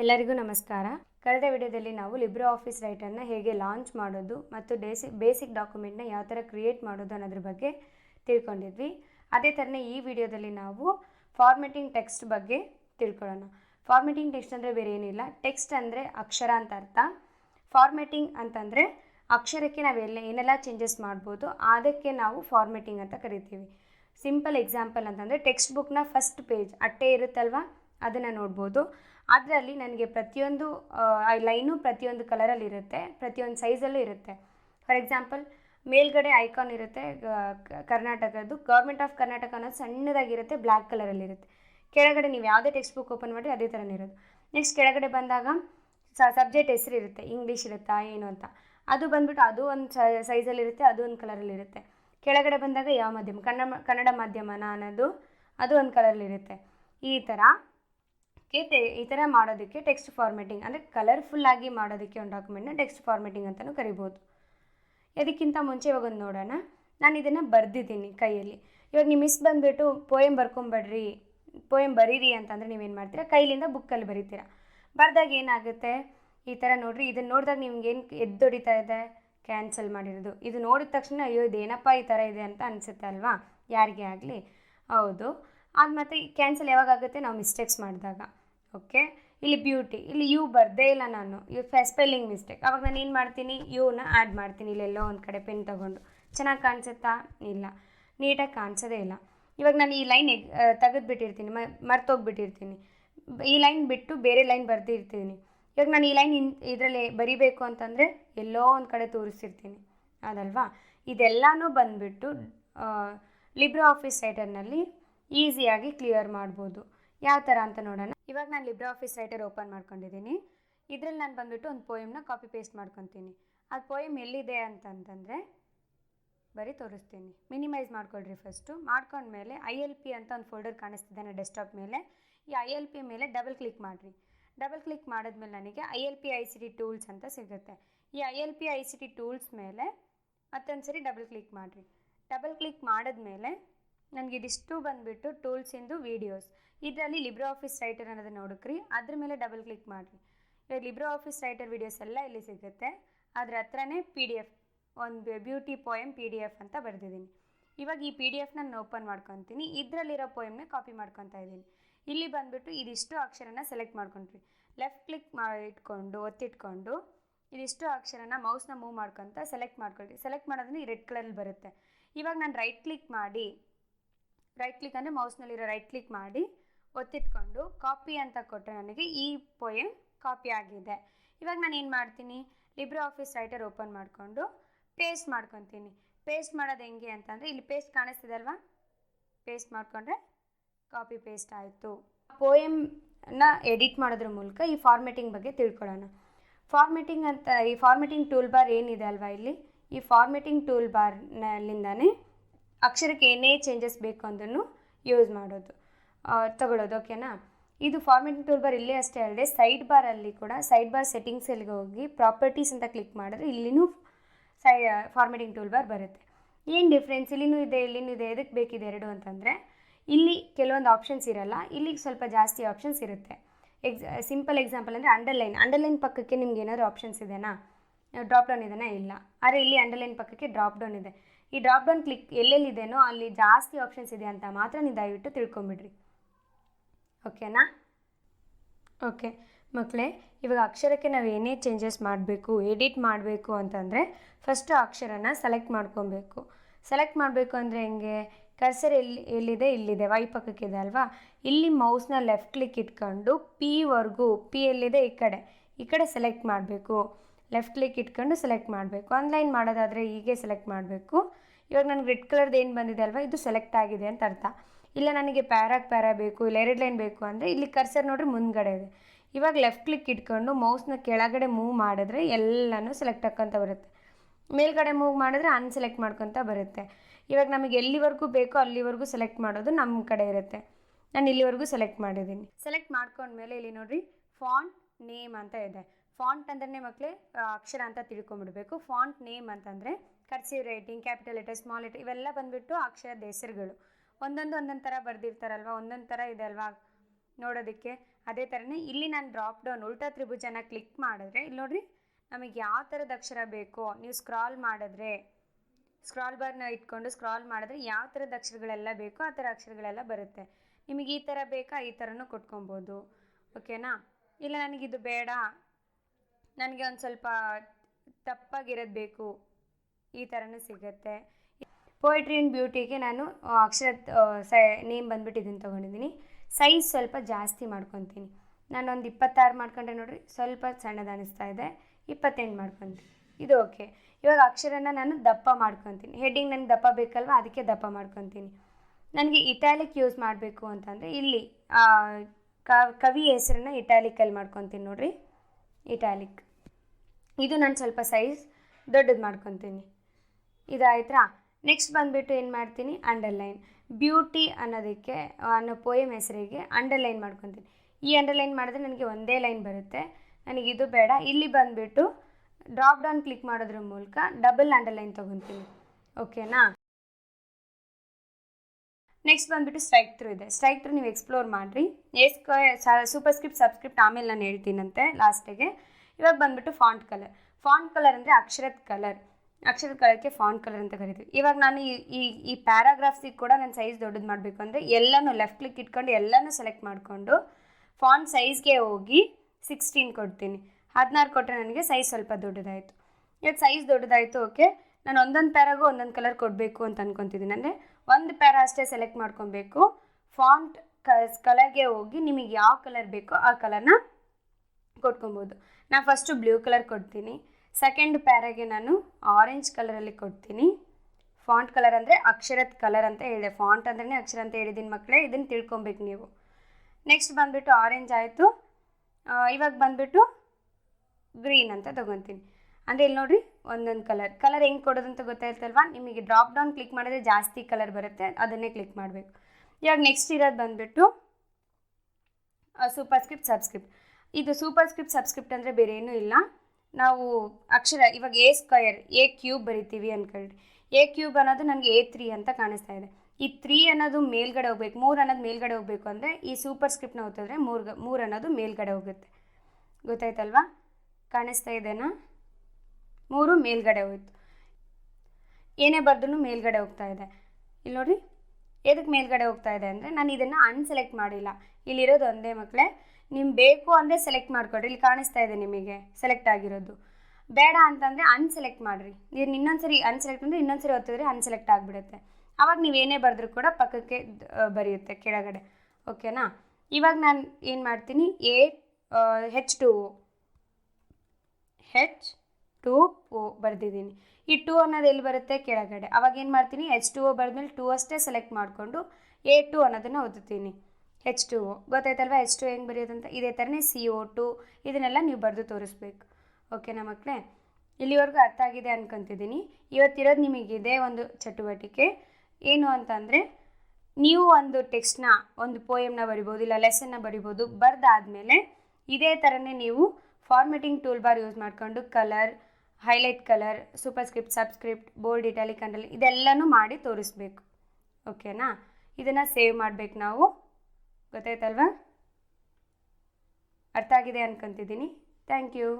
ಎಲ್ಲರಿಗೂ ನಮಸ್ಕಾರ. ಕಳೆದ ವಿಡಿಯೋದಲ್ಲಿ ನಾವು ಲಿಬ್ರೆ ಆಫೀಸ್ ರೈಟರ್ನ ಹೇಗೆ ಲಾಂಚ್ ಮಾಡೋದು ಮತ್ತು ಬೇಸಿಕ್ ಬೇಸಿಕ್ ಡಾಕ್ಯುಮೆಂಟ್ನ ಯಾವ ಥರ ಕ್ರಿಯೇಟ್ ಮಾಡೋದು ಅನ್ನೋದ್ರ ಬಗ್ಗೆ ತಿಳ್ಕೊಂಡಿದ್ವಿ. ಅದೇ ಥರನೇ ಈ ವಿಡಿಯೋದಲ್ಲಿ ನಾವು ಫಾರ್ಮೆಟಿಂಗ್ ಟೆಕ್ಸ್ಟ್ ಬಗ್ಗೆ ತಿಳ್ಕೊಳ್ಳೋಣ. ಫಾರ್ಮೆಟಿಂಗ್ ಟೆಕ್ಸ್ಟ್ ಅಂದರೆ ಬೇರೆ ಏನಿಲ್ಲ ಟೆಕ್ಸ್ಟ್ ಅಂದರೆ ಅಕ್ಷರ ಅಂತ ಅರ್ಥ. ಫಾರ್ಮೆಟಿಂಗ್ ಅಂತಂದರೆ ಅಕ್ಷರಕ್ಕೆ ನಾವೆಲ್ಲ ಏನೆಲ್ಲ ಚೇಂಜಸ್ ಮಾಡ್ಬೋದು ಅದಕ್ಕೆ ನಾವು ಫಾರ್ಮೆಟಿಂಗ್ ಅಂತ ಕರಿತೀವಿ. ಸಿಂಪಲ್ ಎಕ್ಸಾಂಪಲ್ ಅಂತಂದರೆ ಟೆಕ್ಸ್ಟ್ ಬುಕ್ನ ಫಸ್ಟ್ ಪೇಜ್ ಅಟ್ಟೆ ಇರುತ್ತಲ್ವ? ಅದನ್ನು ನೋಡ್ಬೋದು. ಅದರಲ್ಲಿ ನನಗೆ ಪ್ರತಿಯೊಂದು ಲೈನು ಪ್ರತಿಯೊಂದು ಕಲರಲ್ಲಿ ಇರುತ್ತೆ, ಪ್ರತಿಯೊಂದು ಸೈಜಲ್ಲೂ ಇರುತ್ತೆ. ಫಾರ್ ಎಕ್ಸಾಂಪಲ್, ಮೇಲ್ಗಡೆ ಐಕಾನ್ ಇರುತ್ತೆ ಕರ್ನಾಟಕದ್ದು, ಗೌರ್ಮೆಂಟ್ ಆಫ್ ಕರ್ನಾಟಕ ಅನ್ನೋದು ಸಣ್ಣದಾಗಿರುತ್ತೆ ಬ್ಲ್ಯಾಕ್ ಕಲರಲ್ಲಿ ಇರುತ್ತೆ. ಕೆಳಗಡೆ ನೀವು ಯಾವುದೇ ಟೆಕ್ಸ್ಟ್ ಬುಕ್ ಓಪನ್ ಮಾಡಿ ಅದೇ ಥರನೇ ಇರೋದು. ನೆಕ್ಸ್ಟ್ ಕೆಳಗಡೆ ಬಂದಾಗ ಸಬ್ಜೆಕ್ಟ್ ಹೆಸರು ಇರುತ್ತೆ, ಇಂಗ್ಲೀಷ್ ಇರುತ್ತಾ, ಏನು ಅಂತ. ಅದು ಬಂದ್ಬಿಟ್ಟು ಅದು ಒಂದು ಸೈಜಲ್ಲಿರುತ್ತೆ ಅದು ಒಂದು ಕಲರಲ್ಲಿರುತ್ತೆ ಕೆಳಗಡೆ ಬಂದಾಗ ಯಾವ ಮಾಧ್ಯಮ, ಕನ್ನಡ ಕನ್ನಡ ಮಾಧ್ಯಮನ ಅನ್ನೋದು, ಅದು ಒಂದು ಕಲರಲ್ಲಿರುತ್ತೆ ಈ ಥರ. ಟೆ, ಈ ಥರ ಮಾಡೋದಕ್ಕೆ ಟೆಕ್ಸ್ಟ್ ಫಾರ್ಮೆಟಿಂಗ್ ಅಂದರೆ ಕಲರ್ಫುಲ್ಲಾಗಿ ಮಾಡೋದಕ್ಕೆ ಒಂದು ಡಾಕ್ಯುಮೆಂಟ್ನ ಟೆಕ್ಸ್ಟ್ ಫಾರ್ಮೆಟಿಂಗ್ ಅಂತಲೂ ಕರಿಬೋದು. ಅದಕ್ಕಿಂತ ಮುಂಚೆ ಇವಾಗ ಒಂದು ನೋಡೋಣ. ನಾನು ಇದನ್ನು ಬರೆದಿದ್ದೀನಿ ಕೈಯಲ್ಲಿ. ಇವಾಗ ನಿಮ್ಮ ಮಿಸ್ ಬಂದುಬಿಟ್ಟು ಪೋಯಮ್ ಬರ್ಕೊಂಬೇಡ್ರಿ ಪೋಯಮ್ ಬರೀರಿ ಅಂತಂದರೆ ನೀವೇನು ಮಾಡ್ತೀರಾ? ಕೈಲಿಂದ ಬುಕ್ಕಲ್ಲಿ ಬರೀತೀರಾ? ಬರೆದಾಗ ಏನಾಗುತ್ತೆ? ಈ ಥರ ನೋಡಿರಿ ಇದನ್ನು ನೋಡಿದಾಗ ನಿಮ್ಗೇನು ಎದ್ದೊಡಿತಾ ಇದೆ? ಕ್ಯಾನ್ಸಲ್ ಮಾಡಿರೋದು. ಇದು ನೋಡಿದ ತಕ್ಷಣ ಅಯ್ಯೋ, ಇದೇನಪ್ಪ ಈ ಥರ ಇದೆ ಅಂತ ಅನಿಸುತ್ತೆ ಅಲ್ವಾ? ಯಾರಿಗೆ ಆಗಲಿ. ಹೌದು. ಅದು ಮತ್ತು ಕ್ಯಾನ್ಸಲ್ ಯಾವಾಗ ಆಗುತ್ತೆ? ನಾವು ಮಿಸ್ಟೇಕ್ಸ್ ಮಾಡಿದಾಗ. ಓಕೆ ಇಲ್ಲಿ ಬ್ಯೂಟಿ ಇಲ್ಲಿ ಯು ಬರ್ದೇ ಇಲ್ಲ ನಾನು. ಯು ಸ್ಪೆಲ್ಲಿಂಗ್ ಮಿಸ್ಟೇಕ್ ಅವಾಗ ನಾನು ಏನು ಮಾಡ್ತೀನಿ? ಯುನ ಆ್ಯಡ್ ಮಾಡ್ತೀನಿ. ಇಲ್ಲೆಲ್ಲೋ ಒಂದು ಕಡೆ ಪೆನ್ ತೊಗೊಂಡು. ಚೆನ್ನಾಗಿ ಕಾಣಿಸುತ್ತಾ? ಇಲ್ಲ. ನೀಟಾಗಿ ಕಾಣಿಸೋದೇ ಇಲ್ಲ. ಇವಾಗ ನಾನು ಈ ಲೈನ್ ತೆಗೆದುಬಿಟ್ಟಿರ್ತೀನಿ. ಮರ್ತೋಗ್ಬಿಟ್ಟಿರ್ತೀನಿ. ಈ ಲೈನ್ ಬಿಟ್ಟು ಬೇರೆ ಲೈನ್ ಬರೆದಿರ್ತೀನಿ. ಇವಾಗ ನಾನು ಈ ಲೈನ್ ಇದರಲ್ಲಿ ಬರಿಬೇಕು ಅಂತಂದರೆ ಎಲ್ಲೋ ಒಂದು ಕಡೆ ತೋರಿಸಿರ್ತೀನಿ ಅದಲ್ವಾ? ಇದೆಲ್ಲನೂ ಬಂದುಬಿಟ್ಟು ಲಿಬ್ರೋ ಆಫೀಸ್ ಸೈಟರ್ನಲ್ಲಿ ಈಸಿಯಾಗಿ ಕ್ಲಿಯರ್ ಮಾಡ್ಬೋದು. ಯಾವ ಥರ ಅಂತ ನೋಡೋಣ. ಇವಾಗ ನಾನು ಲಿಬ್ರೆ ಆಫೀಸ್ ರೈಟರ್ ಓಪನ್ ಮಾಡ್ಕೊಂಡಿದ್ದೀನಿ. ಇದರಲ್ಲಿ ನಾನು ಬಂದುಬಿಟ್ಟು ಒಂದು ಪೋಯಮ್ನ ಕಾಪಿ ಪೇಸ್ಟ್ ಮಾಡ್ಕೊತೀನಿ. ಅದು ಪೋಯಮ್ ಎಲ್ಲಿದೆ ಅಂತಂತಂದರೆ ಬರೀ ತೋರಿಸ್ತೀನಿ. ಮಿನಿಮೈಸ್ ಮಾಡ್ಕೊಳ್ರಿ ಫಸ್ಟು ಮಾಡ್ಕೊಂಡ್ಮೇಲೆ ಐ ಎಲ್ ಪಿ ಅಂತ ಒಂದು ಫೋಲ್ಡರ್ ಕಾಣಿಸ್ತಿದ್ದಾನೆ ಡೆಸ್ಕ್ಟಾಪ್ ಮೇಲೆ. ಈ ಐ ಎಲ್ ಪಿ ಮೇಲೆ ಡಬಲ್ ಕ್ಲಿಕ್ ಮಾಡಿರಿ. ಡಬಲ್ ಕ್ಲಿಕ್ ಮಾಡಿದ್ಮೇಲೆ ನನಗೆ I L P I C T tools ಅಂತ ಸಿಗುತ್ತೆ. ಈ I L P I C T tools ಮೇಲೆ ಮತ್ತೊಂದು ಸರಿ ಡಬಲ್ ಕ್ಲಿಕ್ ಮಾಡಿರಿ. ಡಬಲ್ ಕ್ಲಿಕ್ ಮಾಡಿದ್ಮೇಲೆ ನನಗೆ ಇದಿಷ್ಟು ಬಂದುಬಿಟ್ಟು ಟೂಲ್ಸಿಂದು ವೀಡಿಯೋಸ್ ಇದರಲ್ಲಿ ಲಿಬ್ರೆ ಆಫೀಸ್ ರೈಟರ್ ಅನ್ನೋದನ್ನು ಹುಡುಕ್ರಿ. ಅದ್ರ ಮೇಲೆ ಡಬಲ್ ಕ್ಲಿಕ್ ಮಾಡಿರಿ. ಇವಾಗ ಲಿಬ್ರೆ ಆಫೀಸ್ ರೈಟರ್ ವಿಡಿಯೋಸ್ ಎಲ್ಲ ಇಲ್ಲಿ ಸಿಗುತ್ತೆ. ಅದ್ರ ಹತ್ರನೇ ಪಿ ಡಿ ಎಫ್ ಒಂದು beauty poem P D F ಅಂತ ಬರೆದಿದ್ದೀನಿ. ಇವಾಗ ಈ ಪಿ ಡಿ ಎಫ್ನ ನಾನು ಓಪನ್ ಮಾಡ್ಕೊತೀನಿ. ಇದರಲ್ಲಿರೋ ಪೋಯಮ್ನ ಕಾಪಿ ಮಾಡ್ಕೊತಾ ಇದ್ದೀನಿ. ಇಲ್ಲಿ ಬಂದುಬಿಟ್ಟು ಇದಿಷ್ಟು ಅಕ್ಷರನ ಸೆಲೆಕ್ಟ್ ಮಾಡ್ಕೊಂಡ್ರಿ. ಲೆಫ್ಟ್ ಕ್ಲಿಕ್ ಮಾಡಿ ಇಟ್ಕೊಂಡು, ಒತ್ತಿಟ್ಕೊಂಡು ಇದಿಷ್ಟು ಅಕ್ಷರನ ಮೌಸ್ನ ಮೂವ್ ಮಾಡ್ಕೊತ ಸೆಲೆಕ್ಟ್ ಮಾಡ್ಕೊಳ್ರಿ. ಸೆಲೆಕ್ಟ್ ಮಾಡೋದ್ರಿಂದ ಈ ರೆಡ್ ಕಲರಲ್ಲಿ ಬರುತ್ತೆ. ಇವಾಗ ನಾನು ರೈಟ್ ಕ್ಲಿಕ್ ಮಾಡಿ ರೈಟ್ ಕ್ಲಿಕ್ ಅಂದರೆ ಮೌಸ್ನಲ್ಲಿರೋ ರೈಟ್ ಕ್ಲಿಕ್ ಮಾಡಿ ಒತ್ತಿಟ್ಕೊಂಡು ಕಾಪಿ ಅಂತ ಕೊಟ್ಟರೆ ನನಗೆ ಈ ಪೋಯಮ್ ಕಾಪಿ ಆಗಿದೆ. ಇವಾಗ ನಾನು ಏನು ಮಾಡ್ತೀನಿ? ಲಿಬ್ರೆ ಆಫೀಸ್ ರೈಟರ್ ಓಪನ್ ಮಾಡಿಕೊಂಡು ಪೇಸ್ಟ್ ಮಾಡ್ಕೊತೀನಿ. ಪೇಸ್ಟ್ ಮಾಡೋದು ಹೆಂಗೆ ಅಂತಂದರೆ ಇಲ್ಲಿ ಪೇಸ್ಟ್ ಕಾಣಿಸ್ತಿದೆ ಅಲ್ವಾ ಪೇಸ್ಟ್ ಮಾಡಿಕೊಂಡ್ರೆ ಕಾಪಿ ಪೇಸ್ಟ್ ಆಯಿತು. ಪೋಯಮ್ನ ಎಡಿಟ್ ಮಾಡೋದ್ರ ಮೂಲಕ ಈ ಫಾರ್ಮೆಟಿಂಗ್ ಬಗ್ಗೆ ತಿಳ್ಕೊಳ್ಳೋಣ. ಫಾರ್ಮೆಟಿಂಗ್ ಅಂತ, ಈ ಫಾರ್ಮೆಟಿಂಗ್ ಟೂಲ್ ಬಾರ್ ಏನಿದೆ ಅಲ್ವಾ ಇಲ್ಲಿ? ಈ ಫಾರ್ಮೆಟಿಂಗ್ ಟೂಲ್ ಬಾರ್ನಲ್ಲಿಂದಾನೇ ಅಕ್ಷರಕ್ಕೆ ಏನೇ ಚೇಂಜಸ್ ಬೇಕು ಅಂದ್ರೂ ಯೂಸ್ ಮಾಡೋದು. ತಗೊಳ್ಳೋದು, ಓಕೆನಾ? ಇದು ಫಾರ್ಮೆಟಿಂಗ್ ಟೂಲ್ ಬಾರ್ ಇಲ್ಲೇ ಅಷ್ಟೇ ಅಲ್ಲದೆ ಸೈಡ್ ಬಾರಲ್ಲಿ ಕೂಡ ಸೈಡ್ ಬಾರ್ ಸೆಟ್ಟಿಂಗ್ಸಲ್ಲಿಗೆ ಹೋಗಿ ಪ್ರಾಪರ್ಟೀಸ್ ಅಂತ ಕ್ಲಿಕ್ ಮಾಡಿದ್ರೆ ಇಲ್ಲಿನೂ ಸೈ ಫಾರ್ಮೆಟಿಂಗ್ ಟೂಲ್ ಬಾರ್ ಬರುತ್ತೆ. ಏನು ಡಿಫ್ರೆನ್ಸ್ ಇಲ್ಲಿನೂ ಇದೆ ಇಲ್ಲಿನೂ ಇದೆ ಎದಕ್ಕೆ ಬೇಕಿದೆ ಎರಡು ಅಂತಂದರೆ, ಇಲ್ಲಿ ಕೆಲವೊಂದು ಆಪ್ಷನ್ಸ್ ಇರಲ್ಲ, ಇಲ್ಲಿ ಸ್ವಲ್ಪ ಜಾಸ್ತಿ ಆಪ್ಷನ್ಸ್ ಇರುತ್ತೆ. ಎಕ್ಸ್ ಸಿಂಪಲ್ ಎಕ್ಸಾಂಪಲ್ ಅಂದರೆ ಅಂಡರ್ಲೈನ್ ಅಂಡರ್ಲೈನ್ ಪಕ್ಕಕ್ಕೆ ನಿಮ್ಗೆ ಏನಾದರೂ ಆಪ್ಷನ್ಸ್ ಇದೆಯಾ ಡ್ರಾಪ್ ಡೌನ್ ಇದೆಯಾ ಇಲ್ಲ. ಆದರೆ ಇಲ್ಲಿ ಅಂಡರ್ಲೈನ್ ಪಕ್ಕಕ್ಕೆ ಡ್ರಾಪ್ ಡೌನ್ ಇದೆ. ಈ ಡ್ರಾಪ್ ಡೌನ್ ಕ್ಲಿಕ್ ಎಲ್ಲೆಲ್ಲಿದೆಯೋ ಅಲ್ಲಿ ಜಾಸ್ತಿ ಆಪ್ಷನ್ಸ್ ಇದೆ ಅಂತ ಮಾತ್ರ ನೀವು ದಯವಿಟ್ಟು ತಿಳ್ಕೊಂಬಿಡ್ರಿ ಓಕೆನಾ? ಓಕೆ, ಮಕ್ಕಳೇ, ಇವಾಗ ಅಕ್ಷರಕ್ಕೆ ನಾವು ಏನೇ ಚೇಂಜಸ್ ಮಾಡಬೇಕು ಎಡಿಟ್ ಮಾಡಬೇಕು ಅಂತಂದರೆ ಫಸ್ಟು ಅಕ್ಷರನ ಸೆಲೆಕ್ಟ್ ಮಾಡ್ಕೊಬೇಕು. ಸೆಲೆಕ್ಟ್ ಮಾಡಬೇಕು ಅಂದರೆ ಹೆಂಗೆ? ಕರ್ಸರ್ ಎಲ್ಲಿ ಎಲ್ಲಿದೆ? ಇಲ್ಲಿದೆ ವೈ ಪಕ್ಕಕ್ಕಿದೆ ಅಲ್ವಾ? ಇಲ್ಲಿ ಮೌಸ್ನ ಲೆಫ್ಟ್ ಕ್ಲಿಕ್ ಇಟ್ಕೊಂಡು ಪಿವರೆಗೂ ಪಿ ಎಲ್ಲಿದೆ? ಈ ಕಡೆ. ಈ ಕಡೆ ಸೆಲೆಕ್ಟ್ ಮಾಡಬೇಕು. ಲೆಫ್ಟ್ ಕ್ಲಿಕ್ ಇಟ್ಕೊಂಡು ಸೆಲೆಕ್ಟ್ ಮಾಡಬೇಕು. ಆನ್ಲೈನ್ ಮಾಡೋದಾದರೆ ಹೀಗೆ ಸೆಲೆಕ್ಟ್ ಮಾಡಬೇಕು. ಇವಾಗ ನನಗೆ ರೆಡ್ ಕಲರ್ದು ಏನು ಬಂದಿದೆ ಅಲ್ವಾ? ಇದು ಸೆಲೆಕ್ಟ್ ಆಗಿದೆ ಅಂತ ಅರ್ಥ. ಇಲ್ಲ ನನಗೆ ಪ್ಯಾರಾಗ್ ಪ್ಯಾರಾ ಬೇಕು, ಇಲ್ಲ ಎರಡು ಲೈನ್ ಬೇಕು ಅಂದರೆ ಇಲ್ಲಿ ಕರ್ಸರ್ ನೋಡ್ರಿ ಮುಂದ್ಗಡೆ ಇದೆ. ಇವಾಗ ಲೆಫ್ಟ್ ಕ್ಲಿಕ್ ಇಟ್ಕೊಂಡು ಮೌಸ್ನ ಕೆಳಗಡೆ ಮೂವ್ ಮಾಡಿದ್ರೆ ಎಲ್ಲನೂ ಸೆಲೆಕ್ಟ್ ಹಾಕ್ಕೊಂತ ಬರುತ್ತೆ. ಮೇಲ್ಗಡೆ ಮೂವ್ ಮಾಡಿದ್ರೆ ಅನ್ಸೆಲೆಕ್ಟ್ ಮಾಡ್ಕೊತ ಬರುತ್ತೆ. ಇವಾಗ ನಮಗೆ ಎಲ್ಲಿವರೆಗೂ ಬೇಕೋ ಅಲ್ಲಿವರೆಗೂ ಸೆಲೆಕ್ಟ್ ಮಾಡೋದು ನಮ್ಮ ಕಡೆ ಇರುತ್ತೆ. ನಾನು ಇಲ್ಲಿವರೆಗೂ ಸೆಲೆಕ್ಟ್ ಮಾಡಿದ್ದೀನಿ. ಸೆಲೆಕ್ಟ್ ಮಾಡ್ಕೊಂಡ್ಮೇಲೆ ಇಲ್ಲಿ ನೋಡಿರಿ ಫಾಂಟ್ ನೇಮ್ ಅಂತ ಇದೆ. ಫಾಂಟ್ ಅಂದ್ರೆ ಮಕ್ಕಳೇ ಅಕ್ಷರ ಅಂತ ತಿಳ್ಕೊಂಬಿಡ್ಬೇಕು. ಫಾಂಟ್ ನೇಮ್ ಅಂತಂದರೆ, cursive writing capital letter small letter ಇವೆಲ್ಲ ಬಂದುಬಿಟ್ಟು ಅಕ್ಷರದ ಹೆಸರುಗಳು. ಒಂದೊಂದು ಒಂದೊಂದು ಥರ ಬರೆದಿರ್ತಾರಲ್ವ, ಒಂದೊಂದು ಥರ ಇದೆ ಅಲ್ವಾ? ನೋಡೋದಕ್ಕೆ. ಅದೇ ಥರನೇ ಇಲ್ಲಿ ನಾನು ಡ್ರಾಪ್ ಡೌನ್ ಉಲ್ಟಾ ತ್ರಿಭುಜನ ಕ್ಲಿಕ್ ಮಾಡಿದ್ರೆ ಇಲ್ಲಿ ನೋಡ್ರಿ ನಮಗೆ ಯಾವ ಥರದ ಅಕ್ಷರ ಬೇಕೋ? ನೀವು ಸ್ಕ್ರಾಲ್ ಮಾಡಿದ್ರೆ ಸ್ಕ್ರಾಲ್ ಬಾರ್ನ ಇಟ್ಕೊಂಡು ಸ್ಕ್ರಾಲ್ ಮಾಡಿದ್ರೆ ಯಾವ ಥರದ ಅಕ್ಷರಗಳೆಲ್ಲ ಬೇಕೋ ಆ ಥರ ಅಕ್ಷರಗಳೆಲ್ಲ ಬರುತ್ತೆ. ನಿಮಗೆ ಈ ಥರ ಬೇಕಾ? ಈ ಥರನೂ ಕೊಟ್ಕೊಬೋದು. ಓಕೆನಾ? ಇಲ್ಲ ನನಗಿದು ಬೇಡ. ನನಗೆ ಒಂದು ಸ್ವಲ್ಪ ತಪ್ಪಾಗಿರೋದು ಬೇಕು. ಈ ಥರನೂ ಸಿಗುತ್ತೆ. ಪೋಯಿಟ್ರಿ ಆ್ಯಂಡ್ ಬ್ಯೂಟಿಗೆ ನಾನು ಅಕ್ಷರ ಸ ನೇಮ್ ಬಂದ್ಬಿಟ್ಟು ಇದನ್ನು ತೊಗೊಂಡಿದ್ದೀನಿ. ಸೈಜ್ ಸ್ವಲ್ಪ ಜಾಸ್ತಿ ಮಾಡ್ಕೊತೀನಿ. ನಾನೊಂದು ಇಪ್ಪತ್ತಾರು ಮಾಡ್ಕೊಂಡ್ರೆ ನೋಡಿರಿ, ಸ್ವಲ್ಪ ಸಣ್ಣದು ಅನಿಸ್ತಾ ಇದೆ. ಇಪ್ಪತ್ತೆಂಟು ಮಾಡ್ಕೊತೀನಿ. ಇದು ಓಕೆ ಇವಾಗ ಅಕ್ಷರನ ನಾನು ದಪ್ಪ ಮಾಡ್ಕೊತೀನಿ. ಹೆಡ್ಡಿಂಗ್ ನನಗೆ ದಪ್ಪ ಬೇಕಲ್ವ, ಅದಕ್ಕೆ ದಪ್ಪ ಮಾಡ್ಕೊತೀನಿ. ನನಗೆ ಇಟ್ಯಾಲಿಕ್ ಯೂಸ್ ಮಾಡಬೇಕು ಅಂತಂದರೆ ಇಲ್ಲಿ ಕವಿ ಹೆಸರನ್ನ ಇಟ್ಯಾಲಿಕಲ್ಲಿ ಮಾಡ್ಕೊತೀನಿ ನೋಡಿರಿ. ಇಟ್ಯಾಲಿಕ್ ಇದು ನಾನು ಸ್ವಲ್ಪ ಸೈಜ್ ದೊಡ್ಡದು ಮಾಡ್ಕೊತೀನಿ. ಇದಾಯ್ತಾ ನೆಕ್ಸ್ಟ್ ಬಂದುಬಿಟ್ಟು ಏನು ಮಾಡ್ತೀನಿ? ಅಂಡರ್ಲೈನ್ ಬ್ಯೂಟಿ ಅನ್ನೋದಕ್ಕೆ, ಅನ್ನೋ ಪೋಯಮ್ ಹೆಸರಿಗೆ ಅಂಡರ್ಲೈನ್ ಮಾಡ್ಕೊತೀನಿ. ಈ ಅಂಡರ್ಲೈನ್ ಮಾಡಿದ್ರೆ ನನಗೆ ಒಂದೇ ಲೈನ್ ಬರುತ್ತೆ. ನನಗೆ ಇದು ಬೇಡ. ಇಲ್ಲಿ ಬಂದುಬಿಟ್ಟು ಡ್ರಾಪ್ ಡೌನ್ ಕ್ಲಿಕ್ ಮಾಡೋದ್ರ ಮೂಲಕ ಡಬಲ್ ಅಂಡರ್ಲೈನ್ ತೊಗೊತೀನಿ. ಓಕೆನಾ ನೆಕ್ಸ್ಟ್ ಬಂದುಬಿಟ್ಟು ಸ್ಟ್ರೈಕ್ ಥ್ರೂ ಇದೆ. ಸ್ಟ್ರೈಕ್ ಥ್ರೂ ನೀವು ಎಕ್ಸ್ಪ್ಲೋರ್ ಮಾಡಿರಿ. A square super script subscript ಆಮೇಲೆ ನಾನು ಹೇಳ್ತೀನಂತೆ ಲಾಸ್ಟಿಗೆ ಇವಾಗ ಬಂದುಬಿಟ್ಟು ಫಾಂಟ್ ಕಲರ್ ಫಾಂಟ್ ಕಲರ್ ಅಂದರೆ ಅಕ್ಷರದ ಕಲರ್ ಅಕ್ಷರದ ಕಲರ್ಗೆ ಫಾಂಟ್ ಕಲರ್ ಅಂತ ಕರಿತೀವಿ. ಇವಾಗ ನಾನು ಈ ಈ ಪ್ಯಾರಾಗ್ರಾಫ್ಸಿಗೆ ಕೂಡ ನಾನು ಸೈಜ್ ದೊಡ್ಡದು ಮಾಡಬೇಕು ಅಂದರೆ ಎಲ್ಲನೂ ಲೆಫ್ಟ್ ಕ್ಲಿಕ್ ಇಟ್ಕೊಂಡು ಎಲ್ಲನೂ ಸೆಲೆಕ್ಟ್ ಮಾಡಿಕೊಂಡು ಫಾಂಟ್ ಸೈಜ್ಗೆ ಹೋಗಿ ಸಿಕ್ಸ್ಟೀನ್ ಕೊಡ್ತೀನಿ. ಹದಿನಾರು ಕೊಟ್ಟರೆ ನನಗೆ ಸೈಜ್ ಸ್ವಲ್ಪ ದೊಡ್ಡದಾಯಿತು. ಇವಾಗ ಸೈಜ್ ದೊಡ್ಡದಾಯಿತು ಓಕೆ ನಾನು ಒಂದೊಂದು ಪ್ಯಾರಾಗೂ ಒಂದೊಂದು ಕಲರ್ ಕೊಡಬೇಕು ಅಂತ ಅನ್ಕೊತಿದ್ದೀನಿ. ಅಂದರೆ ಒಂದು ಪ್ಯಾರಾ ಅಷ್ಟೇ ಸೆಲೆಕ್ಟ್ ಮಾಡ್ಕೊಬೇಕು. ಫಾಂಟ್ ಕಲರ್ಗೆ ಹೋಗಿ ನಿಮಗೆ ಯಾವ ಕಲರ್ ಬೇಕೋ ಆ ಕಲರ್ನ ಕೊಟ್ಕೊಬೋದು. ನಾನು ಫಸ್ಟು ಬ್ಲೂ ಕಲರ್ ಕೊಡ್ತೀನಿ. ಸೆಕೆಂಡ್ ಪ್ಯಾರಾಗೆ ನಾನು ಆರೆಂಜ್ ಕಲರಲ್ಲಿ ಕೊಡ್ತೀನಿ. ಫಾಂಟ್ ಕಲರ್ ಅಂದರೆ ಅಕ್ಷರದ ಕಲರ್ ಅಂತ ಹೇಳಿದೆ. ಫಾಂಟ್ ಅಂದ್ರೆ ಅಕ್ಷರ ಅಂತ ಹೇಳಿದ್ದೀನಿ ಮಕ್ಕಳೇ ಇದನ್ನು ತಿಳ್ಕೊಬೇಕು ನೀವು. ನೆಕ್ಸ್ಟ್ ಬಂದುಬಿಟ್ಟು ಆರೆಂಜ್ ಆಯಿತು. ಇವಾಗ ಬಂದುಬಿಟ್ಟು ಗ್ರೀನ್ ಅಂತ ತೊಗೊತೀನಿ. ಅಂದರೆ ಇಲ್ಲಿ ನೋಡಿರಿ, ಒಂದೊಂದು ಕಲರ್ ಕಲರ್ ಹೆಂಗೆ ಕೊಡೋದು ಅಂತ ಗೊತ್ತಾಯ್ತಲ್ವಾ? ನಿಮಗೆ ಡ್ರಾಪ್ ಡೌನ್ ಕ್ಲಿಕ್ ಮಾಡಿದ್ರೆ ಜಾಸ್ತಿ ಕಲರ್ ಬರುತ್ತೆ. ಅದನ್ನೇ ಕ್ಲಿಕ್ ಮಾಡಬೇಕು. ಇವಾಗ ನೆಕ್ಸ್ಟ್ ಇರೋದು ಬಂದುಬಿಟ್ಟು ಸೂಪರ್ ಸ್ಕ್ರಿಪ್ಟ್ ಸಬ್ಸ್ಕ್ರಿಪ್ಟ್ ಇದು ಸೂಪರ್ ಸ್ಕ್ರಿಪ್ಟ್ ಸಬ್ಸ್ಕ್ರಿಪ್ಟ್ ಅಂದರೆ ಬೇರೆ ಏನೂ ಇಲ್ಲ. ನಾವು ಅಕ್ಷರ, ಇವಾಗ ಎ ಸ್ಕ್ವಯರ್ ಎ ಕ್ಯೂಬ್ ಬರಿತೀವಿ ಅಂದ್ಕೊಳ್ರಿ ಎ ಕ್ಯೂಬ್ ಅನ್ನೋದು ನನಗೆ ಎ ತ್ರೀ ಅಂತ ಕಾಣಿಸ್ತಾ ಇದೆ. ಈ ತ್ರೀ ಅನ್ನೋದು ಮೇಲ್ಗಡೆ ಹೋಗ್ಬೇಕು, ಮೂರು ಅನ್ನೋದು ಮೇಲ್ಗಡೆ ಹೋಗಬೇಕು ಅಂದರೆ ಈ ಸೂಪರ್ ಸ್ಕ್ರಿಪ್ಟ್ನ ಓದಿದ್ರೆ ಮೂರು ಮೂರು ಅನ್ನೋದು ಮೇಲ್ಗಡೆ ಹೋಗುತ್ತೆ. ಗೊತ್ತಾಯ್ತಲ್ವಾ? ಕಾಣಿಸ್ತಾ ಇದೆನಾ? ಮೂರು ಮೇಲ್ಗಡೆ ಹೋಯ್ತು. ಏನೇ ಬರೆದ್ರೂ ಮೇಲ್ಗಡೆ ಹೋಗ್ತಾ ಇದೆ. ಇಲ್ಲಿ ನೋಡಿ ಎದಕ್ಕೆ ಮೇಲ್ಗಡೆ ಹೋಗ್ತಾ ಇದೆ ಅಂದರೆ ನಾನು ಇದನ್ನು ಅನ್ಸೆಲೆಕ್ಟ್ ಮಾಡಿಲ್ಲ. ಇಲ್ಲಿರೋದು ಒಂದೇ ಮಕ್ಕಳೇ ನಿಮ್ಗೆ ಬೇಕು ಅಂದರೆ ಸೆಲೆಕ್ಟ್ ಮಾಡ್ಕೊಡ್ರಿ. ಇಲ್ಲಿ ಕಾಣಿಸ್ತಾ ಇದೆ ನಿಮಗೆ ಸೆಲೆಕ್ಟ್ ಆಗಿರೋದು. ಬೇಡ ಅಂತಂದರೆ ಅನ್ಸೆಲೆಕ್ಟ್ ಮಾಡಿರಿ. ನೀವು ಇನ್ನೊಂದ್ಸರಿ ಅನ್ಸೆಲೆಕ್ಟ್ ಅಂದರೆ ಇನ್ನೊಂದ್ಸರಿ ಒತ್ತಿದ್ರೆ ಅನ್ಸೆಲೆಕ್ಟ್ ಆಗಿಬಿಡುತ್ತೆ. ಆವಾಗ ನೀವು ಏನೇ ಬರೆದ್ರೂ ಕೂಡ ಪಕ್ಕಕ್ಕೆ ಬರೆಯುತ್ತೆ ಕೆಳಗಡೆ. ಓಕೆನಾ? ಇವಾಗ ನಾನು ಏನು ಮಾಡ್ತೀನಿ? A H two H two O ಬರೆದಿದ್ದೀನಿ. ಈ ಟೂ ಅನ್ನೋದು ಎಲ್ಲಿ ಬರುತ್ತೆ? ಕೆಳಗಡೆ. ಅವಾಗ ಏನು ಮಾಡ್ತೀನಿ? ಎಚ್ ಟು ಓ ಬರೆದ್ಮೇಲೆ ಟೂ ಅಷ್ಟೇ ಸೆಲೆಕ್ಟ್ ಮಾಡಿಕೊಂಡು ಎ ಟು ಅನ್ನೋದನ್ನು ಓದುತ್ತೀನಿ. ಎಚ್ ಟು ಓ ಗೊತ್ತಾಯ್ತಲ್ವ? ಎಚ್ ಟು ಹೆಂಗೆ ಬರೆಯೋದಂತ? ಇದೇ ಥರನೇ ಸಿ ಓ ಟು ಇದನ್ನೆಲ್ಲ ನೀವು ಬರೆದು ತೋರಿಸ್ಬೇಕು. ಓಕೆನಾ ಮಕ್ಕಳೇ ಇಲ್ಲಿವರೆಗೂ ಅರ್ಥ ಆಗಿದೆ ಅನ್ಕೊತಿದ್ದೀನಿ. ಇವತ್ತಿರೋದು ನಿಮಗಿದೆ ಒಂದು ಚಟುವಟಿಕೆ. ಏನು ಅಂತಂದರೆ, ನೀವು ಒಂದು ಟೆಕ್ಸ್ಟ್ನ, ಒಂದು ಪೋಯಮ್ನ ಬರಿಬೋದು, ಇಲ್ಲ ಲೆಸನ್ನ ಬರಿಬೋದು, ಬರೆದಾದ್ಮೇಲೆ ಇದೇ ಥರನೇ ನೀವು ಫಾರ್ಮೆಟಿಂಗ್ ಟೂಲ್ ಬಾರ್ ಯೂಸ್ ಮಾಡಿಕೊಂಡು colour highlight colour superscript subscript bold italic ಅಂಡಲ್ಲಿ ಇದೆಲ್ಲನೂ ಮಾಡಿ ತೋರಿಸ್ಬೇಕು. ಓಕೆನಾ ಇದನ್ನು ಸೇವ್ ಮಾಡಬೇಕು ನಾವು. ಗೊತ್ತಾಯ್ತಲ್ವಾ? ಅರ್ಥ ಆಗಿದೆ ಅನ್ಕೊತಿದ್ದೀನಿ. Thank you